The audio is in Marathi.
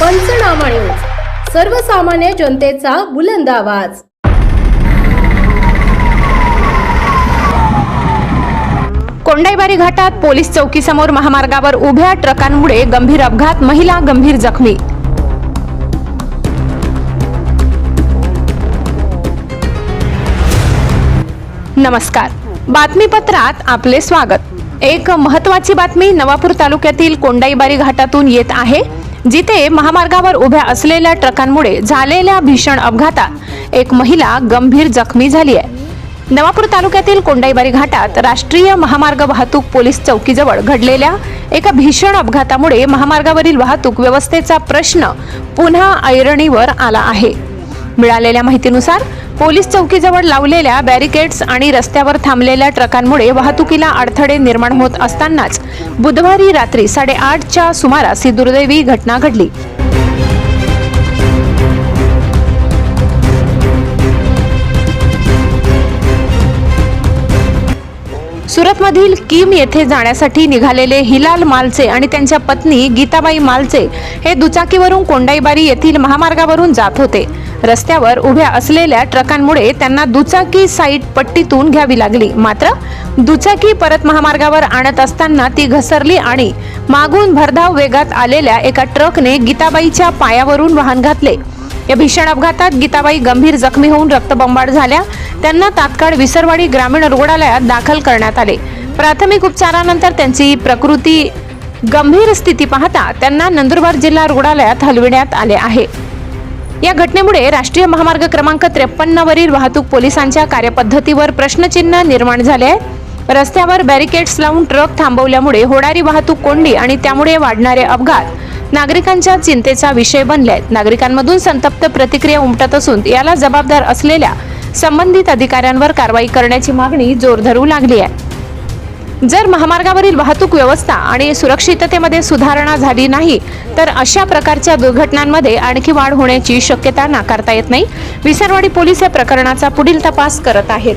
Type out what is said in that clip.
पंचनामा न्यूज. सर्वसामान्य जनतेचा बुलंद आवाज. कोंडाईबारी घाटात पोलीस चौकीसमोर महामार्गावर उभ्या ट्रकांमुळे गंभीर अपघात महिला गंभीर जखमी. नमस्कार. बातमीपत्रात आपले स्वागत. एक महत्वाची बातमी नवापूर तालुक्यातील कोंडाईबारी घाटातून येत आहे. जिथे महामार्गावर उभ्या असलेल्या ट्रकांमुळे झालेल्या भीषण अपघातात एक महिला गंभीर जखमी झाली आहे. नवापूर तालुक्यातील कोंडाईबारी घाटात राष्ट्रीय महामार्ग वाहतूक पोलीस चौकीजवळ घडलेल्या एका भीषण अपघातामुळे महामार्गावरील वाहतूक व्यवस्थेचा प्रश्न पुन्हा ऐरणीवर आला आहे. मिळालेल्या माहितीनुसार पोलीस चौकीजवळ लावलेल्या बॅरिकेड्स आणि रस्त्यावर थांबलेल्या ट्रकांमुळे वाहतुकीला अडथळे निर्माण होत असतानाच बुधवारी रात्री साडेआठच्या सुमारास ही दुर्दैवी घटना घडली. सुरतमधील किम येथे जाण्यासाठी निघालेले हिलाल मालचे आणि त्यांच्या पत्नी गीताबाई मालचे हे दुचाकीवरून कोंडाईबारी येथील महामार्गावरून जात होते. रस्त्यावर उभ्या असलेल्या ट्रकांमुळे त्यांना दुचाकी साईड पट्टीतून घ्यावी लागली. मात्र दुचाकी परत महामार्गावर आणत असताना ती घसरली आणि मागून भरधाव वेगात आलेल्या एका ट्रकने गीताबाईच्या पायावरून वाहन घातले. या भीषण अपघातात गीताबाई गंभीर जखमी होऊन रक्तबंबाळ झाल्या. त्यांना तात्काळ विसरवाडी ग्रामीण रुग्णालयात दाखल करण्यात आले. प्राथमिक उपचारानंतर त्यांची प्रकृती गंभीर स्थिती पाहता त्यांना नंदुरबार जिल्हा रुग्णालयात हलविण्यात आले आहे. या घटनेमुळे राष्ट्रीय महामार्ग क्रमांक त्रेपन्न वरील वाहतूक पोलिसांच्या कार्यपद्धतीवर प्रश्नचिन्ह निर्माण झाले आहे. रस्त्यावर बॅरिकेड्स लावून ट्रक थांबवल्यामुळे होणारी वाहतूक कोंडी आणि त्यामुळे वाढणारे अपघात नागरिकांच्या चिंतेचा विषय बनले आहेत नागरिकांमधून संतप्त प्रतिक्रिया उमटत असून याला जबाबदार असलेल्या संबंधित अधिकाऱ्यांवर कारवाई करण्याची मागणी जोर धरू लागली आहे. जर महामार्गावरील वाहतूक व्यवस्था आणि सुरक्षिततेमध्ये सुधारणा झाली नाही तर अशा प्रकारच्या दुर्घटनांमध्ये आणखी वाढ होण्याची शक्यता नाकारता येत नाही. विसरवाडी पोलीस या प्रकरणाचा पुढील तपास करत आहेत.